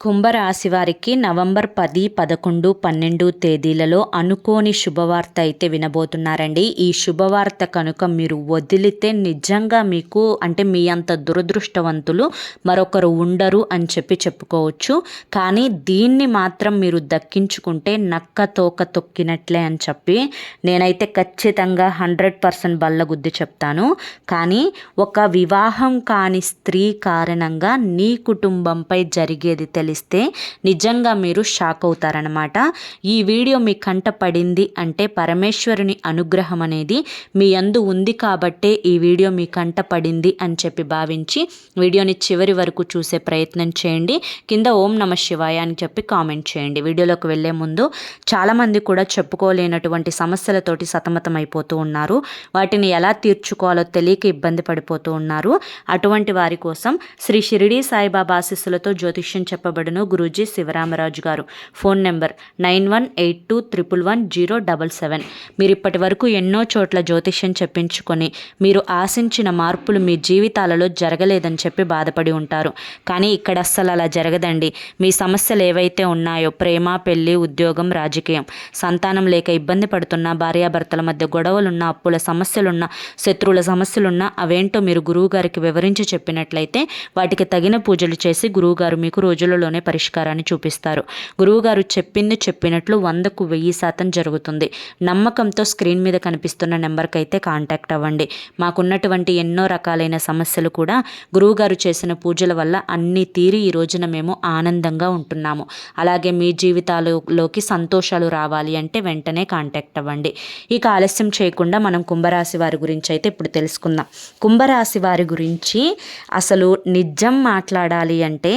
కుంభరాశి వారికి నవంబర్ పది పదకొండు పన్నెండు తేదీలలో అనుకోని శుభవార్త అయితే వినబోతున్నారండి. ఈ శుభవార్త కనుక మీరు వదిలితే నిజంగా మీకు అంటే మీ అంత దురదృష్టవంతులు మరొకరు ఉండరు అని చెప్పి చెప్పుకోవచ్చు. కానీ దీన్ని మాత్రం మీరు దక్కించుకుంటే నక్క తోక తొక్కినట్లే అని చెప్పి నేనైతే ఖచ్చితంగా హండ్రెడ్ పర్సెంట్ బల్లగుద్ది చెప్తాను. కానీ ఒక వివాహం కాని స్త్రీ కారణంగా నీ కుటుంబంపై జరిగేది తెలిస్తే నిజంగా మీరు షాక్ అవుతారనమాట ఈ వీడియో మీ కంట పడింది అంటే పరమేశ్వరుని అనుగ్రహం అనేది మీ అందు ఉంది కాబట్టే ఈ వీడియో మీ కంట పడింది అని చెప్పి భావించి వీడియోని చివరి వరకు చూసే ప్రయత్నం చేయండి. కింద ఓం నమ శివాయ అని చెప్పి కామెంట్ చేయండి. వీడియోలోకి వెళ్ళే ముందు చాలామంది కూడా చెప్పుకోలేనటువంటి సమస్యలతోటి సతమతం అయిపోతూ ఉన్నారు. వాటిని ఎలా తీర్చుకోవాలో తెలియక ఇబ్బంది పడిపోతూ ఉన్నారు. అటువంటి వారి కోసం శ్రీ షిరిడి సాయిబాబా ఆశీస్సులతో జ్యోతిష్యం చెప్పబడి చేయబడును గురూజీ శివరామరాజు గారు. Phone number nine one eight two triple one zero double seven. మీరు ఇప్పటి వరకు ఎన్నో చోట్ల జ్యోతిష్యం చెప్పించుకొని మీరు ఆశించిన మార్పులు మీ జీవితాలలో జరగలేదని చెప్పి బాధపడి ఉంటారు. కానీ ఇక్కడ అస్సలు అలా జరగదండి. మీ సమస్యలు ఏవైతే ఉన్నాయో ప్రేమ పెళ్ళి ఉద్యోగం రాజకీయం సంతానం లేక ఇబ్బంది పడుతున్న భార్యాభర్తల మధ్య గొడవలున్న అప్పుల సమస్యలున్న శత్రువుల సమస్యలున్న అవేంటో మీరు గురువు గారికి వివరించి చెప్పినట్లయితే వాటికి తగిన పూజలు చేసి గురువుగారు మీకు రోజులలో రోజుల్లోనే పరిష్కారాన్ని చూపిస్తారు. గురువుగారు చెప్పింది చెప్పినట్లు వందకు వెయ్యి శాతం జరుగుతుంది. నమ్మకంతో స్క్రీన్ మీద కనిపిస్తున్న నెంబర్కి అయితే కాంటాక్ట్ అవ్వండి. మాకున్నటువంటి ఎన్నో రకాలైన సమస్యలు కూడా గురువుగారు చేసిన పూజల వల్ల అన్ని తీరి ఈ రోజున మేము ఆనందంగా ఉంటున్నాము. అలాగే మీ జీవితాలలోకి సంతోషాలు రావాలి అంటే వెంటనే కాంటాక్ట్ అవ్వండి. ఇక ఆలస్యం చేయకుండా మనం కుంభరాశి వారి గురించి అయితే ఇప్పుడు తెలుసుకుందాం. కుంభరాశి వారి గురించి అసలు నిజం మాట్లాడాలి అంటే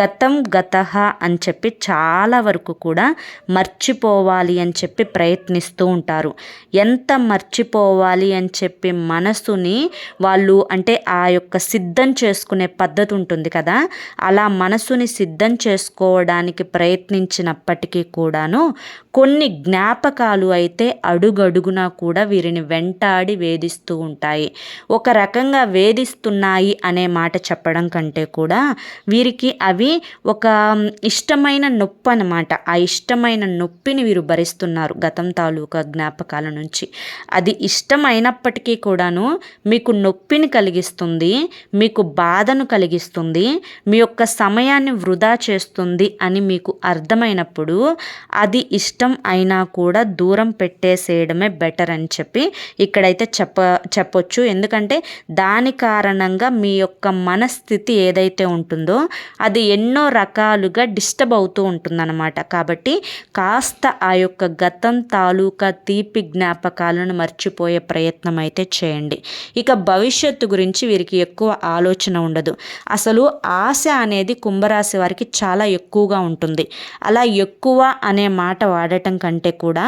గతం గత అని చెప్పి చాలా వరకు కూడా మర్చిపోవాలి అని చెప్పి ప్రయత్నిస్తూ ఉంటారు. ఎంత మర్చిపోవాలి అని చెప్పి మనసుని వాళ్ళు అంటే ఆ యొక్క సిద్ధం చేసుకునే పద్ధతి ఉంటుంది కదా అలా మనసుని సిద్ధం చేసుకోవడానికి ప్రయత్నించినప్పటికీ కూడాను కొన్ని జ్ఞాపకాలు అయితే అడుగడుగునా కూడా వీరిని వెంటాడి వేధిస్తూ ఉంటాయి. ఒక రకంగా వేధిస్తున్నాయి అనే మాట చెప్పడం కంటే కూడా వీరికి అవి ఒక ఇష్టమైన నొప్పి అనమాట ఆ ఇష్టమైన నొప్పిని వీరు భరిస్తున్నారు గతం తాలూకా జ్ఞాపకాల నుంచి. అది ఇష్టమైనప్పటికీ కూడాను మీకు నొప్పిని కలిగిస్తుంది మీకు బాధను కలిగిస్తుంది మీ యొక్క సమయాన్ని వృధా చేస్తుంది అని మీకు అర్థమైనప్పుడు అది ఇష్టం అయినా కూడా దూరం పెట్టేసేయడమే బెటర్ అని చెప్పి ఇక్కడైతే చెప్ప చెప్పొచ్చు. ఎందుకంటే దాని కారణంగా మీ యొక్క మనస్థితి ఏదైతే ఉంటుందో అది ఎన్నో రకాలుగా డిస్టర్బ్ అవుతూ ఉంటుందన్నమాట. కాబట్టి కాస్త ఆ యొక్క గతం తాలూకా తీపి జ్ఞాపకాలను మర్చిపోయే ప్రయత్నం అయితే చేయండి. ఇక భవిష్యత్తు గురించి వీరికి ఎక్కువ ఆలోచన ఉండదు. అసలు ఆశ అనేది కుంభరాశి వారికి చాలా ఎక్కువగా ఉంటుంది. అలా ఎక్కువ అనే మాట వాడటం కంటే కూడా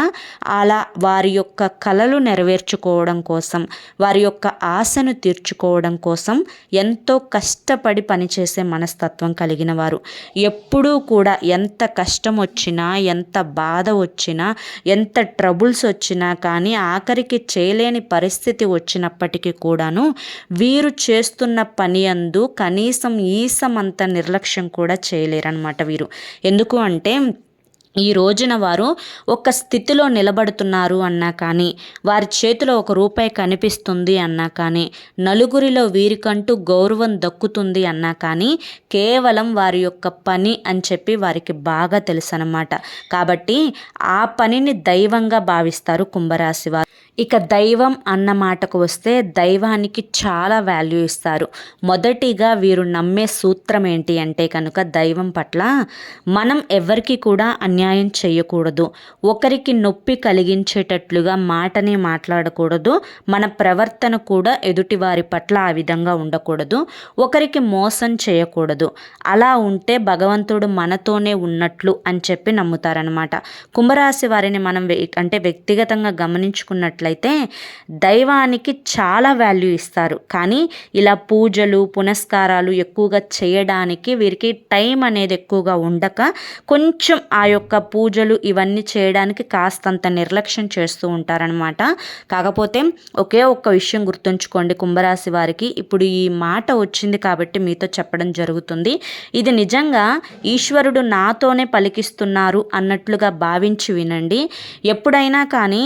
అలా వారి యొక్క కళలు నెరవేర్చుకోవడం కోసం వారి యొక్క ఆశను తీర్చుకోవడం కోసం ఎంతో కష్టపడి పనిచేసే మనస్తత్వం కలిగిన వారు. ఎప్పుడూ కూడా ఎంత కష్టం వచ్చినా ఎంత బాధ వచ్చినా ఎంత ట్రబుల్స్ వచ్చినా కానీ ఆఖరికి చేయలేని పరిస్థితి వచ్చినప్పటికీ కూడాను వీరు చేస్తున్న పని అందు కనీసం ఈసమంత నిర్లక్ష్యం కూడా చేయలేరన్నమాట వీరు. ఎందుకు అంటే ఈ రోజున వారు ఒక స్థితిలో నిలబడుతున్నారు అన్నా కానీ వారి చేతిలో ఒక రూపాయి కనిపిస్తుంది అన్నా కానీ నలుగురిలో వీరికంటూ గౌరవం దక్కుతుంది అన్నా కానీ కేవలం వారి యొక్క పని అని చెప్పి వారికి బాగా తెలుసు అనమాట కాబట్టి ఆ పనిని దైవంగా భావిస్తారు కుంభరాశి వారు. ఇక దైవం అన్న మాటకు వస్తే దైవానికి చాలా వాల్యూ ఇస్తారు. మొదటిగా వీరు నమ్మే సూత్రం ఏంటి అంటే కనుక దైవం పట్ల మనం ఎవరికి కూడా అన్యాయం చేయకూడదు. ఒకరికి నొప్పి కలిగించేటట్లుగా మాటని మాట్లాడకూడదు. మన ప్రవర్తన కూడా ఎదుటివారి పట్ల ఆ విధంగా ఉండకూడదు. ఒకరికి మోసం చేయకూడదు. అలా ఉంటే భగవంతుడు మనతోనే ఉన్నట్లు అని చెప్పి నమ్ముతారనమాట కుంభరాశి వారిని మనం అంటే వ్యక్తిగతంగా గమనించుకున్నట్లు చేసినట్లయితే దైవానికి చాలా వాల్యూ ఇస్తారు. కానీ ఇలా పూజలు పునస్కారాలు ఎక్కువగా చేయడానికి వీరికి టైం అనేది ఎక్కువగా ఉండక కొంచెం ఆ యొక్క పూజలు ఇవన్నీ చేయడానికి కాస్తంత నిర్లక్ష్యం చేస్తూ ఉంటారనమాట కాకపోతే ఒకే ఒక్క విషయం గుర్తుంచుకోండి కుంభరాశి వారికి. ఇప్పుడు ఈ మాట వచ్చింది కాబట్టి మీతో చెప్పడం జరుగుతుంది. ఇది నిజంగా ఈశ్వరుడు నాతోనే పలికిస్తున్నారు అన్నట్లుగా భావించి వినండి. ఎప్పుడైనా కానీ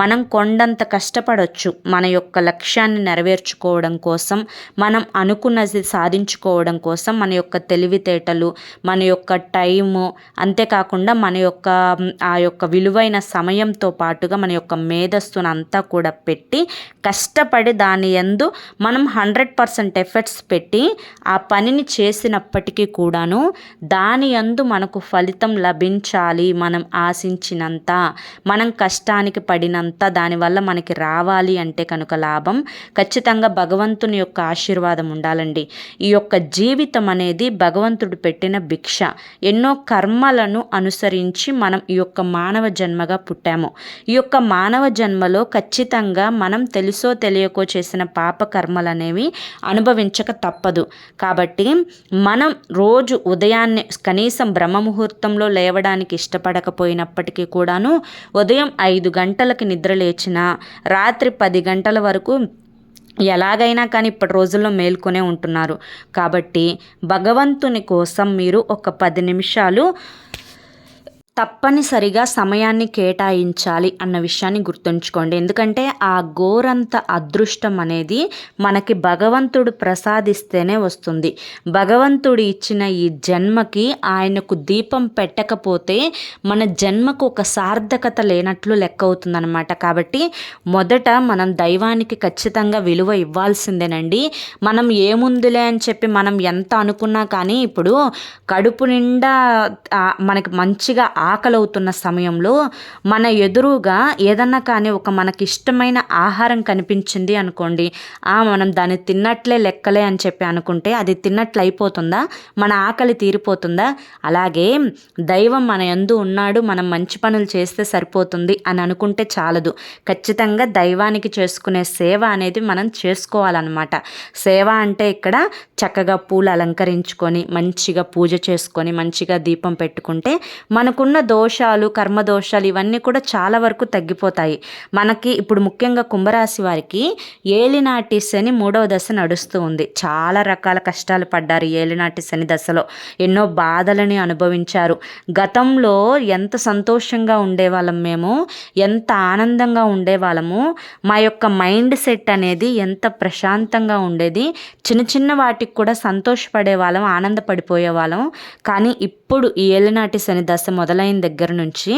మనం కొండంత కష్టపడవచ్చు మన యొక్క లక్ష్యాన్ని నెరవేర్చుకోవడం కోసం మనం అనుకున్నది సాధించుకోవడం కోసం మన యొక్క తెలివితేటలు మన యొక్క టైము అంతేకాకుండా మన యొక్క ఆ యొక్క విలువైన సమయంతో పాటుగా మన యొక్క మేధస్సును అంతా కూడా పెట్టి కష్టపడి దాని ఎందు మనం హండ్రెడ్ పర్సెంట్ ఎఫర్ట్స్ పెట్టి ఆ పనిని చేసినప్పటికీ కూడాను దాని యందు మనకు ఫలితం లభించాలి మనం ఆశించినంత మనం కష్టానికి పడినంత దానివల్ల వల్ల మనకి రావాలి అంటే కనుక లాభం ఖచ్చితంగా భగవంతుని యొక్క ఆశీర్వాదం ఉండాలండి. ఈ యొక్క జీవితం అనేది భగవంతుడు పెట్టిన భిక్ష. ఎన్నో కర్మలను అనుసరించి మనం ఈ యొక్క మానవ జన్మగా పుట్టాము. ఈ యొక్క మానవ జన్మలో ఖచ్చితంగా మనం తెలుసో తెలియకో చేసిన పాప కర్మలు అనేవి అనుభవించక తప్పదు. కాబట్టి మనం రోజు ఉదయాన్నే కనీసం బ్రహ్మముహూర్తంలో లేవడానికి ఇష్టపడకపోయినప్పటికీ కూడాను ఉదయం ఐదు గంటలకి నిద్ర లేచిన రాత్రి పది గంటల వరకు ఎలాగైనా కానీ ఇప్పటి రోజుల్లో మేల్కొనే ఉంటున్నారు. కాబట్టి భగవంతుని కోసం మీరు ఒక పది నిమిషాలు తప్పనిసరిగా సమయాన్ని కేటాయించాలి అన్న విషయాన్ని గుర్తుంచుకోండి. ఎందుకంటే ఆ ఘోరంత అదృష్టం అనేది మనకి భగవంతుడు ప్రసాదిస్తేనే వస్తుంది. భగవంతుడు ఇచ్చిన ఈ జన్మకి ఆయనకు దీపం పెట్టకపోతే మన జన్మకు ఒక సార్థకత లేనట్లు లెక్క అవుతుందన్నమాట. కాబట్టి మొదట మనం దైవానికి ఖచ్చితంగా విలువ ఇవ్వాల్సిందేనండి. మనం ఏముందిలే అని చెప్పి మనం ఎంత అనుకున్నా కానీ ఇప్పుడు కడుపు నిండా మనకి మంచిగా ఆకలవుతున్న సమయంలో మన ఎదురుగా ఏదన్నా కానీ ఒక మనకి ఇష్టమైన ఆహారం కనిపించింది అనుకోండి ఆ మనం దాన్ని తిన్నట్లే లెక్కలే అని చెప్పి అనుకుంటే అది తిన్నట్లు అయిపోతుందా మన ఆకలి తీరిపోతుందా? అలాగే దైవం మన ఎందు ఉన్నాడు మనం మంచి పనులు చేస్తే సరిపోతుంది అని అనుకుంటే చాలదు. ఖచ్చితంగా దైవానికి చేసుకునే సేవ అనేది మనం చేసుకోవాలన్నమాట. సేవ అంటే ఇక్కడ చక్కగా పూలు అలంకరించుకొని మంచిగా పూజ చేసుకొని మంచిగా దీపం పెట్టుకుంటే మనకున్న దోషాలు కర్మ దోషాలు ఇవన్నీ కూడా చాలా వరకు తగ్గిపోతాయి. మనకి ఇప్పుడు ముఖ్యంగా కుంభరాశి వారికి ఏలినాటి శని మూడవ దశ నడుస్తూ ఉంది. చాలా రకాల కష్టాలు పడ్డారు ఏలినాటి శని దశలో. ఎన్నో బాధలని అనుభవించారు. గతంలో ఎంత సంతోషంగా ఉండేవాళ్ళం మేము ఎంత ఆనందంగా ఉండేవాళ్ళము మా యొక్క మైండ్ సెట్ అనేది ఎంత ప్రశాంతంగా ఉండేది చిన్న చిన్న వాటికి కూడా సంతోషపడే వాళ్ళం ఆనందపడిపోయే వాళ్ళం. కానీ ఇప్పుడు ఈ ఏలినాటి శని దశ మొదలైన దగ్గర నుంచి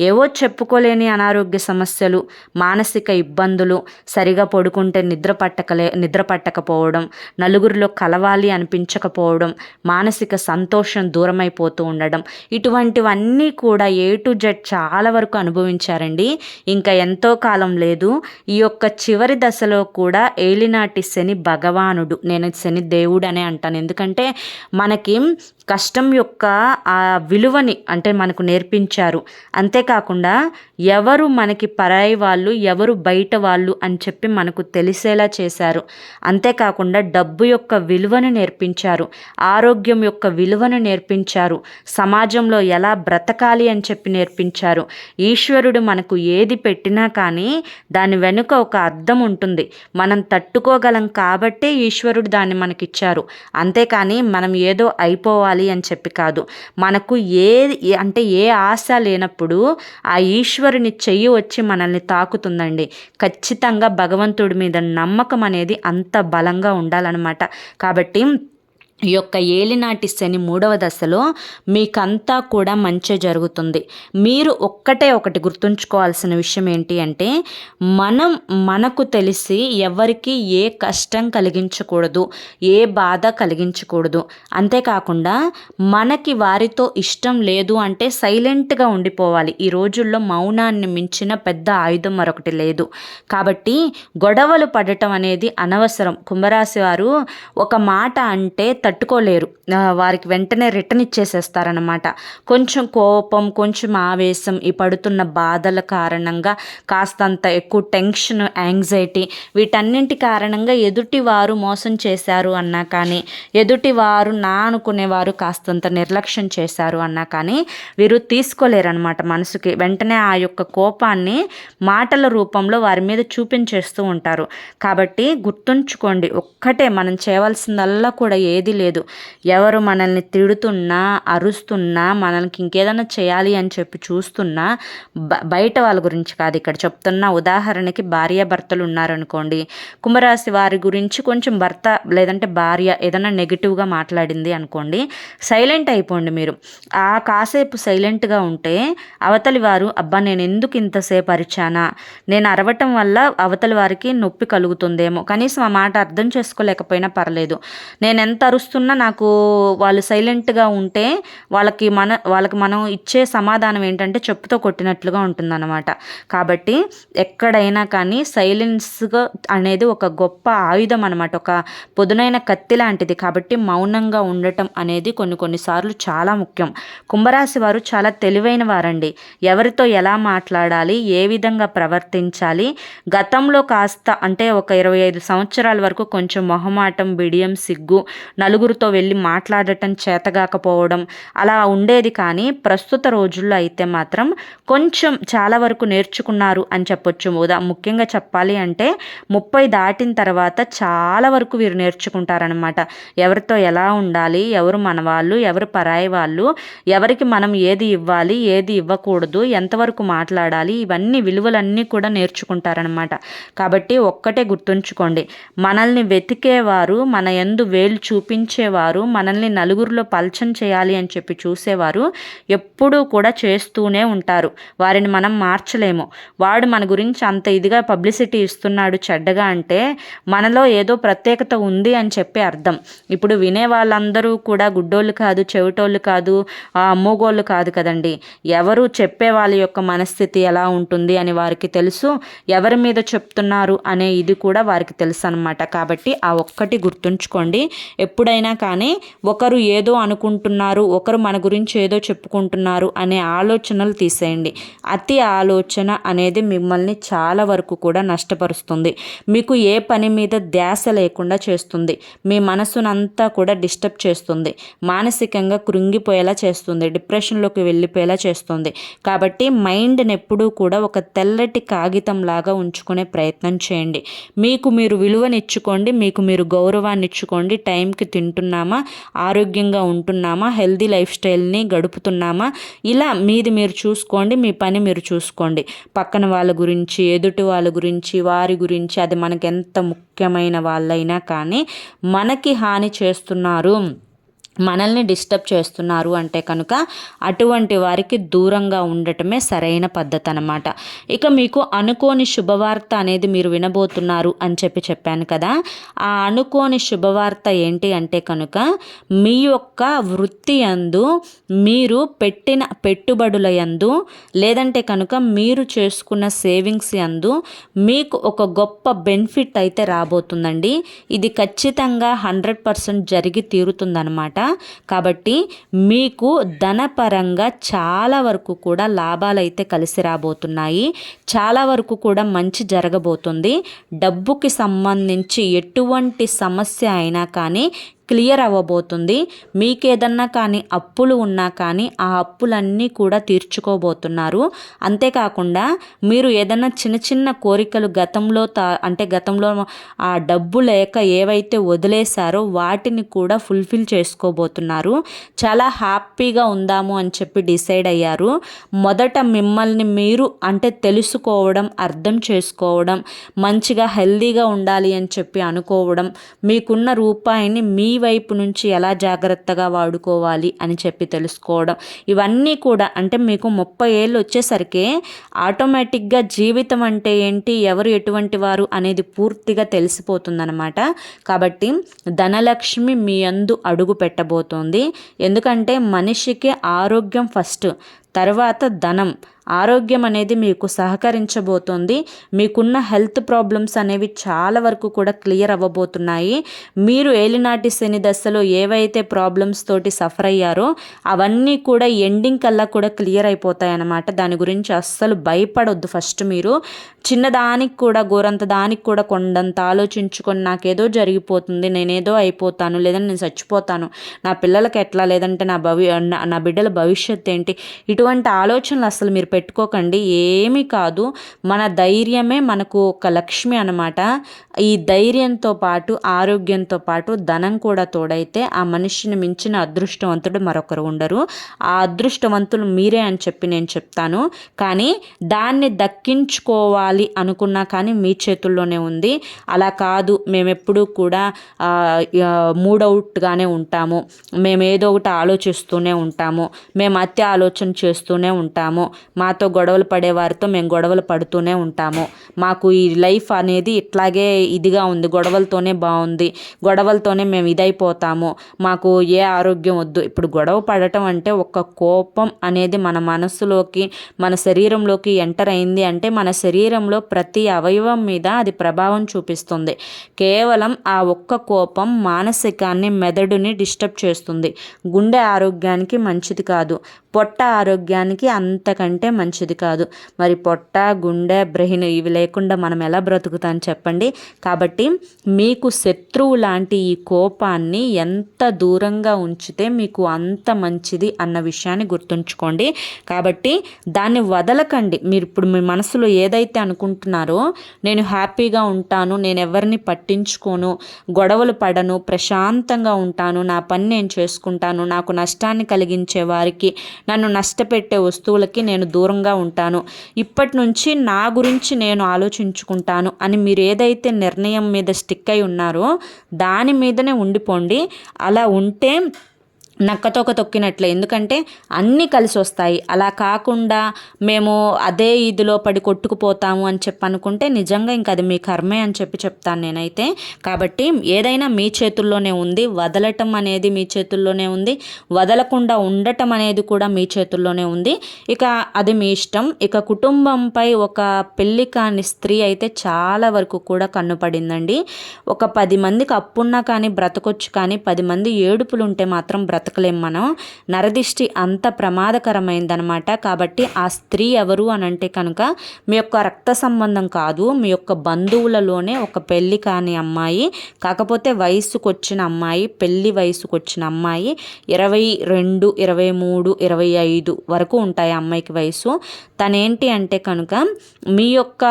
ఏవో చెప్పుకోలేని అనారోగ్య సమస్యలు మానసిక ఇబ్బందులు సరిగా పడుకుంటే నిద్ర పట్టకలే నిద్ర పట్టకపోవడం నలుగురిలో కలవాలి అనిపించకపోవడం మానసిక సంతోషం దూరమైపోతూ ఉండడం ఇటువంటివన్నీ కూడా ఏ టు జెడ్ చాలా వరకు అనుభవించారండి. ఇంకా ఎంతో కాలం లేదు. ఈ యొక్క చివరి దశలో కూడా ఏలినాటి శని భగవానుడు నేను శని దేవుడు అనే అంటాను. ఎందుకంటే మనకి కష్టం యొక్క ఆ విలువని అంటే మనకు నేర్పించారు. అంతేకాకుండా ఎవరు మనకి పరాయి వాళ్ళు ఎవరు బయట వాళ్ళు అని చెప్పి మనకు తెలిసేలా చేశారు. అంతేకాకుండా డబ్బు యొక్క విలువను నేర్పించారు. ఆరోగ్యం యొక్క విలువను నేర్పించారు. సమాజంలో ఎలా బ్రతకాలి అని చెప్పి నేర్పించారు. ఈశ్వరుడు మనకు ఏది పెట్టినా కానీ దాని వెనుక ఒక అర్థం ఉంటుంది. మనం తట్టుకోగలం కాబట్టే ఈశ్వరుడు దాన్ని మనకిచ్చారు. అంతేకాని మనం ఏదో అయిపోవాలి కావాలి అని చెప్పి కాదు. మనకు ఏ అంటే ఏ ఆశ లేనప్పుడు ఆ ఈశ్వరుని చెయ్యి వచ్చి మనల్ని తాకుతుందండి. ఖచ్చితంగా భగవంతుడి మీద నమ్మకం అనేది అంత బలంగా ఉండాలన్నమాట. కాబట్టి యొక్క ఏలినాటి శని మూడవ దశలో మీకంతా కూడా మంచి జరుగుతుంది. మీరు ఒక్కటే ఒకటి గుర్తుంచుకోవాల్సిన విషయం ఏంటి అంటే మనం మనకు తెలిసి ఎవరికి ఏ కష్టం కలిగించకూడదు ఏ బాధ కలిగించకూడదు. అంతేకాకుండా మనకి వారితో ఇష్టం లేదు అంటే సైలెంట్గా ఉండిపోవాలి. ఈ రోజుల్లో మౌనాన్ని మించిన పెద్ద ఆయుధం మరొకటి లేదు. కాబట్టి గొడవలు పడటం అనేది అనవసరం. కుంభరాశి వారు ఒక మాట అంటే తట్టుకోలేరు. వారికి వెంటనే రిటర్న్ ఇచ్చేసేస్తారనమాట కొంచెం కోపం కొంచెం ఆవేశం ఈ పడుతున్న బాధల కారణంగా కాస్తంత ఎక్కువ టెన్షన్ యాంగ్జైటీ వీటన్నింటి కారణంగా ఎదుటి వారు మోసం చేశారు అన్నా కానీ ఎదుటి వారు నా అనుకునేవారు కాస్తంత నిర్లక్ష్యం చేశారు అన్నా కానీ వీరు తీసుకోలేరనమాట మనసుకి. వెంటనే ఆ యొక్క కోపాన్ని మాటల రూపంలో వారి మీద చూపించేస్తూ ఉంటారు. కాబట్టి గుర్తుంచుకోండి ఒక్కటే మనం చేయవలసిందల్లా కూడా ఏది లేదు. ఎవరు మనల్ని తిడుతున్నా అరుస్తున్నా మనల్కి ఇంకేదైనా చేయాలి అని చెప్పి చూస్తున్నా బ బయట వాళ్ళ గురించి కాదు ఇక్కడ చెప్తున్న ఉదాహరణకి భార్యాభర్తలు ఉన్నారనుకోండి. కుంభరాశి వారి గురించి కొంచెం భర్త లేదంటే భార్య ఏదైనా నెగిటివ్గా మాట్లాడింది అనుకోండి సైలెంట్ అయిపోండి మీరు. ఆ కాసేపు సైలెంట్గా ఉంటే అవతలి వారు అబ్బా నేను ఎందుకు ఇంతసేపు అరిచానా? నేను అరవటం వల్ల అవతలి వారికి నొప్పి కలుగుతుందేమో. కనీసం ఆ మాట అర్థం చేసుకోలేకపోయినా పర్లేదు. నేను ఎంత అరుస్తున్నా నాకు వాళ్ళు సైలెంట్గా ఉంటే వాళ్ళకి మన వాళ్ళకి మనం ఇచ్చే సమాధానం ఏంటంటే చెప్పుతో కొట్టినట్లుగా ఉంటుందన్నమాట. కాబట్టి ఎక్కడైనా కానీ సైలెన్స్గా అనేది ఒక గొప్ప ఆయుధం అనమాట ఒక పొదునైన కత్తి లాంటిది. కాబట్టి మౌనంగా ఉండటం అనేది కొన్ని కొన్నిసార్లు చాలా ముఖ్యం. కుంభరాశి వారు చాలా తెలివైన వారండి. ఎవరితో ఎలా మాట్లాడాలి? ఏ విధంగా ప్రవర్తించాలి? గతంలో కాస్త అంటే ఒక ఇరవై ఐదు సంవత్సరాల వరకు కొంచెం మొహమాటం బిడియం సిగ్గు నలుగురితో వెళ్ళి మాట్లాడటం చేతగాకపోవడం అలా ఉండేది కానీ ప్రస్తుత రోజుల్లో అయితే మాత్రం కొంచెం చాలా వరకు నేర్చుకున్నారు అని చెప్పొచ్చు. ఉదా ముఖ్యంగా చెప్పాలి అంటే ముప్పై దాటిన తర్వాత చాలా వరకు వీరు నేర్చుకుంటారనమాట ఎవరితో ఎలా ఉండాలి ఎవరు మన వాళ్ళు ఎవరు పరాయి వాళ్ళు ఎవరికి మనం ఏది ఇవ్వాలి ఏది ఇవ్వకూడదు ఎంతవరకు మాట్లాడాలి ఇవన్నీ విలువలన్నీ కూడా నేర్చుకుంటారనమాట కాబట్టి ఒక్కటే గుర్తుంచుకోండి మనల్ని వెతికేవారు మన ఎందు వేలు చూపించేవారు మనల్ని నలుగురిలో పల్చం చేయాలి అని చెప్పి చూసేవారు ఎప్పుడూ కూడా చేస్తూనే ఉంటారు. వారిని మనం మార్చలేము. వాడు మన గురించి అంత ఇదిగా పబ్లిసిటీ ఇస్తున్నాడు చెడ్డగా అంటే మనలో ఏదో ప్రత్యేకత ఉంది అని చెప్పి అర్థం. ఇప్పుడు వినే వాళ్ళందరూ కూడా గుడ్డోళ్ళు కాదు చెవిటోళ్ళు కాదు ఆ, మూగోళ్ళు కాదు కదండి. ఎవరు చెప్పే వాళ్ళ యొక్క మనస్థితి ఎలా ఉంటుంది అని వారికి తెలుసు. ఎవరి మీద చెప్తున్నారు అనే ఇది కూడా వారికి తెలుసు అనమాట కాబట్టి ఆ ఒక్కటి గుర్తుంచుకోండి. ఎప్పుడైనా కానీ ఒకరు ఏదో అనుకుంటున్నారు ఒకరు మన గురించి ఏదో చెప్పుకుంటున్నారు అనే ఆలోచనలు తీసేయండి. అతి ఆలోచన అనేది మిమ్మల్ని చాలా వరకు కూడా నష్టపరుస్తుంది. మీకు ఏ పని మీద ధ్యాస లేకుండా చేస్తుంది. మీ మనసునంతా కూడా డిస్టర్బ్ చేస్తుంది. మానసికంగా కృంగిపోయేలా చేస్తుంది. డిప్రెషన్లోకి వెళ్ళిపోయేలా చేస్తుంది. కాబట్టి మైండ్ని ఎప్పుడూ కూడా ఒక తెల్లటి కాగితం లాగా ఉంచుకునే ప్రయత్నం చేయండి. మీకు మీరు విలువనిచ్చుకోండి మీకు మీరు గౌరవాన్ని ఇచ్చుకోండి టైంకి తింటున్నామా? ఆరోగ్యంగా ఉంటున్నామా? హెల్దీ లైఫ్ స్టైల్ని గడుపుతున్నామా? ఇలా మీది మీరు చూసుకోండి మీ పని మీరు చూసుకోండి. పక్కన వాళ్ళ గురించి ఎదుటి వాళ్ళ గురించి వారి గురించి అది మనకెంత ఎంత ముఖ్యమైన వాళ్ళైనా కానీ మనకి హాని చేస్తున్నారు. మనల్ని డిస్టర్బ్ చేస్తున్నారు అంటే కనుక అటువంటి వారికి దూరంగా ఉండటమే సరైన పద్ధతి అనమాట ఇక మీకు అనుకోని శుభవార్త అనేది మీరు వినబోతున్నారు అని చెప్పి చెప్పాను కదా. ఆ అనుకోని శుభవార్త ఏంటి అంటే కనుక మీ యొక్క వృత్తి యందు మీరు పెట్టిన పెట్టుబడుల యందు లేదంటే కనుక మీరు చేసుకున్న సేవింగ్స్ యందు మీకు ఒక గొప్ప బెనిఫిట్ అయితే రాబోతుందండి. ఇది ఖచ్చితంగా హండ్రెడ్ పర్సెంట్ జరిగి తీరుతుందనమాట కాబట్టి మీకు ధనపరంగా చాలా వరకు కూడా లాభాలు అయితే కలిసి రాబోతున్నాయి. చాలా వరకు కూడా మంచి జరగబోతుంది. డబ్బుకి సంబంధించి ఎటువంటి సమస్య అయినా కానీ క్లియర్ అవ్వబోతుంది. మీకేదన్నా కానీ అప్పులు ఉన్నా కానీ ఆ అప్పులన్నీ కూడా తీర్చుకోబోతున్నారు. అంతేకాకుండా మీరు ఏదన్నా చిన్న చిన్న కోరికలు గతంలో తా అంటే గతంలో ఆ డబ్బు లేక ఏవైతే వదిలేశారో వాటిని కూడా ఫుల్ఫిల్ చేసుకోబోతున్నారు. చాలా హ్యాపీగా ఉందాము అని చెప్పి డిసైడ్ అయ్యారు. మొదట మిమ్మల్ని మీరు అంటే తెలుసుకోవడం అర్థం చేసుకోవడం మంచిగా హెల్దీగా ఉండాలి అని చెప్పి అనుకోవడం మీకున్న రూపాయిని మీ వైపు నుంచి ఎలా జాగ్రత్తగా వాడుకోవాలి అని చెప్పి తెలుసుకోవడం. ఇవన్నీ కూడా అంటే మీకు ముప్పై ఏళ్ళు వచ్చేసరికి ఆటోమేటిక్గా జీవితం అంటే ఏంటి ఎవరు ఎటువంటి వారు అనేది పూర్తిగా తెలిసిపోతుందనమాట కాబట్టి ధనలక్ష్మి మీ అందు అడుగు పెట్టబోతోంది. ఎందుకంటే మనిషికి ఆరోగ్యం ఫస్ట్ తర్వాత ధనం. ఆరోగ్యం అనేది మీకు సహకరించబోతోంది. మీకున్న హెల్త్ ప్రాబ్లమ్స్ అనేవి చాలా వరకు కూడా క్లియర్ అవ్వబోతున్నాయి. మీరు ఏలినాటి శని దశలో ఏవైతే ప్రాబ్లమ్స్ తోటి సఫర్ అయ్యారో అవన్నీ కూడా ఎండింగ్ కల్లా కూడా క్లియర్ అయిపోతాయి అన్నమాట దాని గురించి అస్సలు భయపడొద్దు ఫస్ట్ మీరు. చిన్నదానికి కూడా గోరంత దానికి కూడా కొండంత ఆలోచించుకొని నాకేదో జరిగిపోతుంది నేనేదో అయిపోతాను లేదంటే నేను చచ్చిపోతాను. నా పిల్లలకి ఎట్లా లేదంటే నా భవి నా బిడ్డల భవిష్యత్ ఏంటి? ఇటువంటి ఆలోచనలు అసలు మీరు పెట్టుకోకండి. ఏమీ కాదు. మన ధైర్యమే మనకు ఒక లక్ష్మి అనమాట ఈ ధైర్యంతో పాటు ఆరోగ్యంతో పాటు ధనం కూడా తోడైతే ఆ మనిషిని మించిన అదృష్టవంతుడు మరొకరు ఉండరు. ఆ అదృష్టవంతులు మీరే అని చెప్పి నేను చెప్తాను. కానీ దాన్ని దక్కించుకోవాలి అనుకున్నా కానీ మీ చేతుల్లోనే ఉంది. అలా కాదు. మేము ఎప్పుడూ కూడా మూడవుట్గానే ఉంటాము. మేము ఏదో ఒకటి ఆలోచిస్తూనే ఉంటాము. మేము అత్య ఆలోచన చేస్తూనే ఉంటాము. మాతో గొడవలు పడేవారితో మేము గొడవలు పడుతూనే ఉంటాము. మాకు ఈ లైఫ్ అనేది ఇట్లాగే ఇదిగా ఉంది గొడవలతోనే బాగుంది గొడవలతోనే మేము ఇదైపోతాము. మాకు ఏ ఆరోగ్యం వద్దు. ఇప్పుడు గొడవ పడటం అంటే ఒక కోపం అనేది మన మనస్సులోకి మన శరీరంలోకి ఎంటర్ అయింది అంటే మన శరీరంలో ప్రతి అవయవం మీద అది ప్రభావం చూపిస్తుంది. కేవలం ఆ ఒక్క కోపం మానసికాన్ని మెదడుని డిస్టర్బ్ చేస్తుంది. గుండె ఆరోగ్యానికి మంచిది కాదు. పొట్ట ఆరోగ్యానికి అంతకంటే మంచిది కాదు. మరి పొట్ట గుండె బ్రెయిన్ ఇవి లేకుండా మనం ఎలా బ్రతుకుతాం చెప్పండి? కాబట్టి మీకు శత్రువు లాంటి ఈ కోపాన్ని ఎంత దూరంగా ఉంచితే మీకు అంత మంచిది అన్న విషయాన్ని గుర్తుంచుకోండి. కాబట్టి దాన్ని వదలకండి. మీరు ఇప్పుడు మీ మనసులో ఏదైతే అనుకుంటున్నారో నేను హ్యాపీగా ఉంటాను నేను ఎవరిని పట్టించుకోను గొడవలు పడను ప్రశాంతంగా ఉంటాను నా పని నేను చేసుకుంటాను నాకు నష్టాన్ని కలిగించే వారికి నన్ను నష్టపెట్టే వస్తువులకి నేను దూరంగా ఉంటాను. ఇప్పటి నుంచి నా గురించి నేను ఆలోచించుకుంటాను అని మీరు ఏదైతే నిర్ణయం మీద స్టిక్ అయి ఉన్నారో దాని మీదనే ఉండిపోండి. అలా ఉంటే నక్కతోక తొక్కినట్లే. ఎందుకంటే అన్నీ కలిసి వస్తాయి. అలా కాకుండా మేము అదే ఇదిలో పడి కొట్టుకుపోతాము అని చెప్పి అనుకుంటే నిజంగా ఇంక అది మీ కర్మే అని చెప్పి చెప్తాను నేనైతే. కాబట్టి ఏదైనా మీ చేతుల్లోనే ఉంది. వదలటం అనేది మీ చేతుల్లోనే ఉంది. వదలకుండా ఉండటం అనేది కూడా మీ చేతుల్లోనే ఉంది. ఇక అది మీ ఇష్టం. ఇక కుటుంబంపై ఒక పెళ్ళి కాని స్త్రీ అయితే చాలా వరకు కూడా కన్నుపడిందండి ఒక పది మందికి అప్పున్నా కానీ బ్రతకొచ్చు కానీ పది మంది ఏడుపులు ఉంటే మాత్రం బ్రత బ్రతకలేం మనం. నరదిష్టి అంత ప్రమాదకరమైందనమాట. కాబట్టి ఆ స్త్రీ ఎవరు అని అంటే కనుక మీ యొక్క రక్త సంబంధం కాదు. మీ యొక్క బంధువులలోనే ఒక పెళ్ళి కాని అమ్మాయి కాకపోతే వయసుకు వచ్చిన అమ్మాయి పెళ్ళి వయసుకు వచ్చిన అమ్మాయి ఇరవై రెండు ఇరవై మూడు ఇరవై ఐదు వరకు ఉంటాయి అమ్మాయికి వయసు. తనేంటి అంటే కనుక మీ యొక్క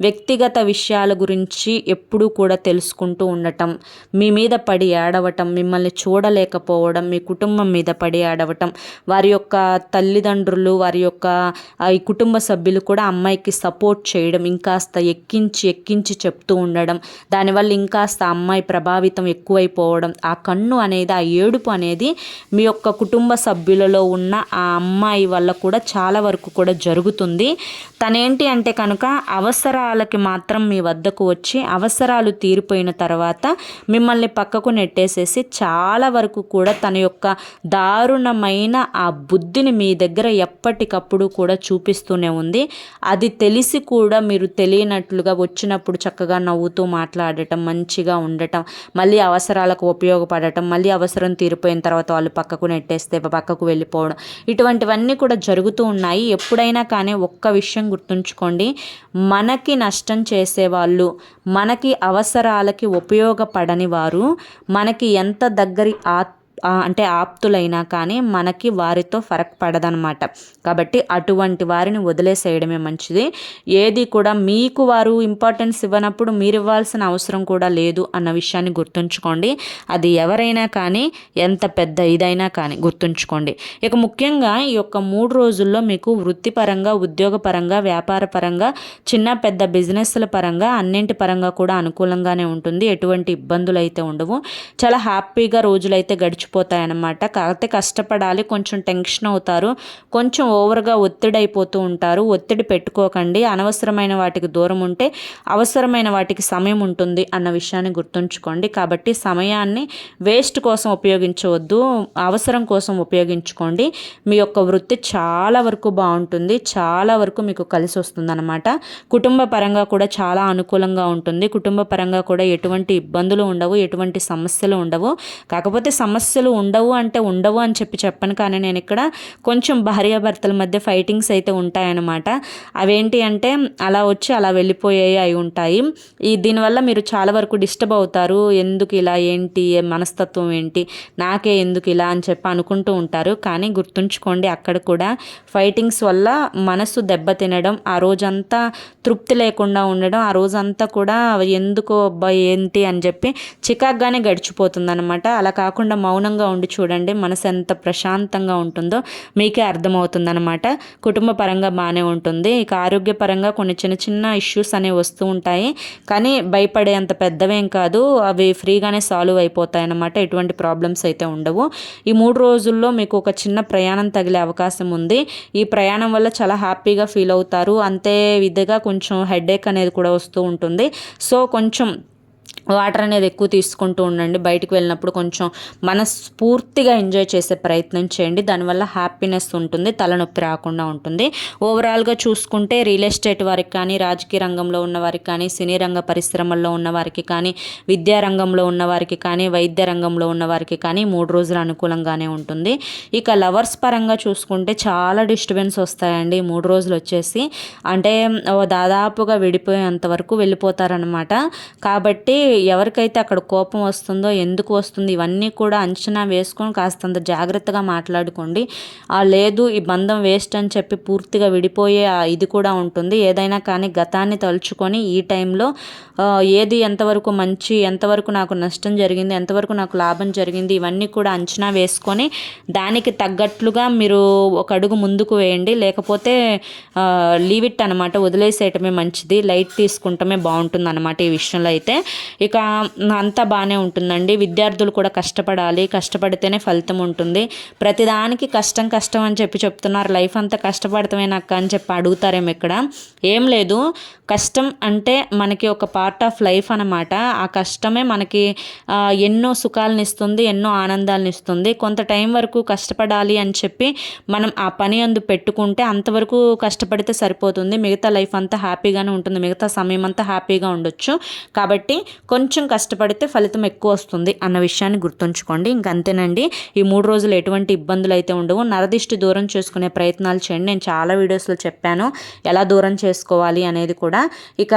వ్యక్తిగత విషయాల గురించి ఎప్పుడూ కూడా తెలుసుకుంటూ ఉండటం మీ మీద పడి ఏడవటం మిమ్మల్ని చూడలేకపోవడం మీ కుటుంబం మీద పడి ఆడవటం వారి యొక్క తల్లిదండ్రులు వారి యొక్క ఈ కుటుంబ సభ్యులు కూడా అమ్మాయికి సపోర్ట్ చేయడం ఇంకాస్త ఎక్కించి ఎక్కించి చెప్తూ ఉండడం దానివల్ల ఇంకాస్త అమ్మాయి ప్రభావితం ఎక్కువైపోవడం ఆ కన్ను అనేది ఆ ఏడుపు అనేది మీ యొక్క కుటుంబ సభ్యులలో ఉన్న ఆ అమ్మాయి వల్ల కూడా చాలా వరకు కూడా జరుగుతుంది. తనేంటి అంటే కనుక అవసరాలకి మాత్రం మీ వద్దకు వచ్చి అవసరాలు తీరిపోయిన తర్వాత మిమ్మల్ని పక్కకు నెట్టేసేసి చాలా వరకు కూడా తన యొక్క దారుణమైన ఆ బుద్ధిని మీ దగ్గర ఎప్పటికప్పుడు కూడా చూపిస్తూనే ఉంది. అది తెలిసి కూడా మీరు తెలియనట్లుగా వచ్చినప్పుడు చక్కగా నవ్వుతూ మాట్లాడటం మంచిగా ఉండటం మళ్ళీ అవసరాలకు ఉపయోగపడటం మళ్ళీ అవసరం తీరిపోయిన తర్వాత వాళ్ళు పక్కకు నెట్టేస్తే పక్కకు వెళ్ళిపోవడం ఇటువంటివన్నీ కూడా జరుగుతూ ఉన్నాయి. ఎప్పుడైనా కానీ ఒక్క విషయం గుర్తుంచుకోండి. మనకి నష్టం చేసేవాళ్ళు మనకి అవసరాలకి ఉపయోగపడని వారు మనకి ఎంత దగ్గరి ఆత్ అంటే ఆప్తులైనా కానీ మనకి వారితో ఫరక్ పడదనమాట కాబట్టి అటువంటి వారిని వదిలేసేయడమే మంచిది. ఏది కూడా మీకు వారు ఇంపార్టెన్స్ ఇవ్వనప్పుడు మీరు ఇవ్వాల్సిన అవసరం కూడా లేదు అన్న విషయాన్ని గుర్తుంచుకోండి. అది ఎవరైనా కానీ ఎంత పెద్ద ఇదైనా కానీ గుర్తుంచుకోండి. ఇక ముఖ్యంగా ఈ యొక్క మూడు రోజుల్లో మీకు వృత్తిపరంగా ఉద్యోగపరంగా వ్యాపార పరంగా చిన్న పెద్ద బిజినెస్ల పరంగా అన్నింటి పరంగా కూడా అనుకూలంగానే ఉంటుంది. ఎటువంటి ఇబ్బందులు అయితే ఉండవు. చాలా హ్యాపీగా రోజులైతే గడిచి అన్నమాట కాకపోతే కష్టపడాలి కొంచెం టెన్షన్ అవుతారు కొంచెం ఓవర్గా ఒత్తిడి అయిపోతూ ఉంటారు. ఒత్తిడి పెట్టుకోకండి. అనవసరమైన వాటికి దూరం ఉంటే అవసరమైన వాటికి సమయం ఉంటుంది అన్న విషయాన్ని గుర్తుంచుకోండి. కాబట్టి సమయాన్ని వేస్ట్ కోసం ఉపయోగించవద్దు అవసరం కోసం ఉపయోగించుకోండి. మీ యొక్క వృత్తి చాలా వరకు బాగుంటుంది చాలా వరకు మీకు కలిసి వస్తుంది అనమాట కుటుంబ పరంగా కూడా చాలా అనుకూలంగా ఉంటుంది. కుటుంబ పరంగా కూడా ఎటువంటి ఇబ్బందులు ఉండవు ఎటువంటి సమస్యలు ఉండవు. కాకపోతే సమస్య సమస్యలు ఉండవు అంటే ఉండవు అని చెప్పి చెప్పను. కానీ నేను ఇక్కడ కొంచెం భార్యాభర్తల మధ్య ఫైటింగ్స్ అయితే ఉంటాయన్నమాట. అవేంటి అంటే అలా వచ్చి అలా వెళ్ళిపోయాయి అయి ఉంటాయి. ఈ దీనివల్ల మీరు చాలా వరకు డిస్టర్బ్ అవుతారు. ఎందుకు ఇలా? ఏంటి? మనస్తత్వం ఏంటి? నాకే ఎందుకు ఇలా అని చెప్పి అనుకుంటూ ఉంటారు. కానీ గుర్తుంచుకోండి అక్కడ కూడా ఫైటింగ్స్ వల్ల మనసు దెబ్బతినడం ఆ రోజంతా తృప్తి లేకుండా ఉండడం ఆ రోజంతా కూడా ఎందుకో అబ్బాయి ఏంటి అని చెప్పి చికాగ్గానే గడిచిపోతుంది అనమాట అలా కాకుండా మౌనం మౌనంగా ఉండి చూడండి మనసు ఎంత ప్రశాంతంగా ఉంటుందో మీకే అర్థమవుతుందనమాట కుటుంబ పరంగా బాగానే ఉంటుంది. ఇక ఆరోగ్యపరంగా కొన్ని చిన్న చిన్న ఇష్యూస్ అనేవి వస్తూ ఉంటాయి. కానీ భయపడే అంత పెద్దవేం కాదు. అవి ఫ్రీగానే సాల్వ్ అయిపోతాయి అన్నమాట ఎటువంటి ప్రాబ్లమ్స్ అయితే ఉండవు. ఈ మూడు రోజుల్లో మీకు ఒక చిన్న ప్రయాణం తగిలే అవకాశం ఉంది. ఈ ప్రయాణం వల్ల చాలా హ్యాపీగా ఫీల్ అవుతారు. అంతే విధంగా కొంచెం హెడేక్ అనేది కూడా వస్తూ ఉంటుంది. సో కొంచెం వాటర్ అనేది ఎక్కువ తీసుకుంటూ ఉండండి. బయటికి వెళ్ళినప్పుడు కొంచెం మనస్ఫూర్తిగా ఎంజాయ్ చేసే ప్రయత్నం చేయండి. దానివల్ల హ్యాపీనెస్ ఉంటుంది తలనొప్పి రాకుండా ఉంటుంది. ఓవరాల్గా చూసుకుంటే రియల్ ఎస్టేట్ వారికి కానీ రాజకీయ రంగంలో ఉన్న వారికి కానీ సినీ రంగ పరిశ్రమల్లో ఉన్న వారికి కానీ విద్యా రంగంలో ఉన్న వారికి కానీ వైద్య రంగంలో ఉన్న వారికి కానీ మూడు రోజులు అనుకూలంగానే ఉంటుంది. ఇక లవర్స్ పరంగా చూసుకుంటే చాలా డిస్టర్బెన్స్ వస్తాయండి. మూడు రోజులు వచ్చేసి అంటే దాదాపుగా విడిపోయేంత వరకు వెళ్ళిపోతారనమాట కాబట్టి ఎవరికైతే అక్కడ కోపం వస్తుందో ఎందుకు వస్తుంది ఇవన్నీ కూడా అంచనా వేసుకొని కాస్తంత జాగ్రత్తగా మాట్లాడుకోండి. లేదు ఈ బంధం వేస్ట్ అని చెప్పి పూర్తిగా విడిపోయే ఇది కూడా ఉంటుంది. ఏదైనా కానీ గతాన్ని తలుచుకొని ఈ టైంలో ఏది ఎంతవరకు మంచి ఎంతవరకు నాకు నష్టం జరిగింది ఎంతవరకు నాకు లాభం జరిగింది ఇవన్నీ కూడా అంచనా వేసుకొని దానికి తగ్గట్లుగా మీరు ఒక అడుగు ముందుకు వేయండి. లేకపోతే లీవ్ ఇట్ అనమాట వదిలేసేయటమే మంచిది. లైట్ తీసుకుంటమే బాగుంటుంది అనమాట ఈ విషయంలో అయితే. ఇక అంతా బాగానే ఉంటుందండి. విద్యార్థులు కూడా కష్టపడాలి. కష్టపడితేనే ఫలితం ఉంటుంది. ప్రతిదానికి కష్టం కష్టం అని చెప్పి చెప్తున్నారు. లైఫ్ అంతా కష్టపడతామే నాకు అని చెప్పి అడుగుతారేమో ఇక్కడ. ఏం లేదు. కష్టం అంటే మనకి ఒక పార్ట్ ఆఫ్ లైఫ్ అనమాట ఆ కష్టమే మనకి ఎన్నో సుఖాలను ఇస్తుంది ఎన్నో ఆనందాలను ఇస్తుంది. కొంత టైం వరకు కష్టపడాలి అని చెప్పి మనం ఆ పని అందు పెట్టుకుంటే అంతవరకు కష్టపడితే సరిపోతుంది. మిగతా లైఫ్ అంతా హ్యాపీగానే ఉంటుంది. మిగతా సమయం అంతా హ్యాపీగా ఉండొచ్చు. కాబట్టి కొంచెం కష్టపడితే ఫలితం ఎక్కువ వస్తుంది అన్న విషయాన్ని గుర్తుంచుకోండి. ఇంకంతేనండి ఈ మూడు రోజులు ఎటువంటి ఇబ్బందులు అయితే ఉండవు. నరదిష్టి దూరం చేసుకునే ప్రయత్నాలు చేయండి. నేను చాలా వీడియోస్లో చెప్పాను ఎలా దూరం చేసుకోవాలి అనేది కూడా. ఇక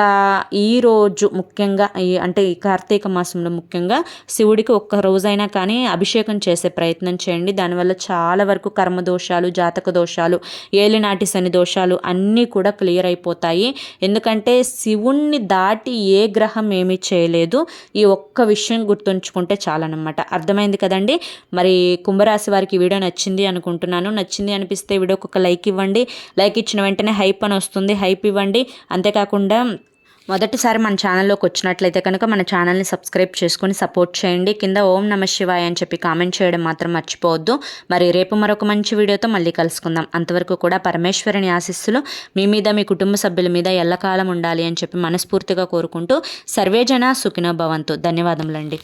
ఈరోజు ముఖ్యంగా అంటే ఈ కార్తీక మాసంలో ముఖ్యంగా శివుడికి ఒక్క రోజైనా కానీ అభిషేకం చేసే ప్రయత్నం చేయండి. దానివల్ల చాలా వరకు కర్మ దోషాలు జాతక దోషాలు ఏలినాటి శని దోషాలు అన్నీ కూడా క్లియర్ అయిపోతాయి. ఎందుకంటే శివుణ్ణి దాటి ఏ గ్రహం ఏమీ చేయలేదు. ఈ ఒక్క విషయం గుర్తుంచుకుంటే చాలనమాట అర్థమైంది కదండి? మరి కుంభరాశి వారికి వీడియో నచ్చింది అనుకుంటున్నాను. నచ్చింది అనిపిస్తే వీడియోకి ఒక లైక్ ఇవ్వండి. లైక్ ఇచ్చిన వెంటనే హైప్ అని వస్తుంది. హైప్ ఇవ్వండి. అంతేకాకుండా మొదటిసారి మన ఛానల్లోకి వచ్చినట్లయితే కనుక మన ఛానల్ని సబ్స్క్రైబ్ చేసుకొని సపోర్ట్ చేయండి. కింద ఓం నమ శివాయ అని చెప్పి కామెంట్ చేయడం మాత్రం మర్చిపోవద్దు. మరి రేపు మరొక మంచి వీడియోతో మళ్ళీ కలుసుకుందాం. అంతవరకు కూడా పరమేశ్వరుని ఆశిస్సులు మీ మీద మీ కుటుంబ సభ్యుల మీద ఎల్లకాలం ఉండాలి అని చెప్పి మనస్ఫూర్తిగా కోరుకుంటూ సర్వేజన సుఖినో భవంతు. ధన్యవాదములండి.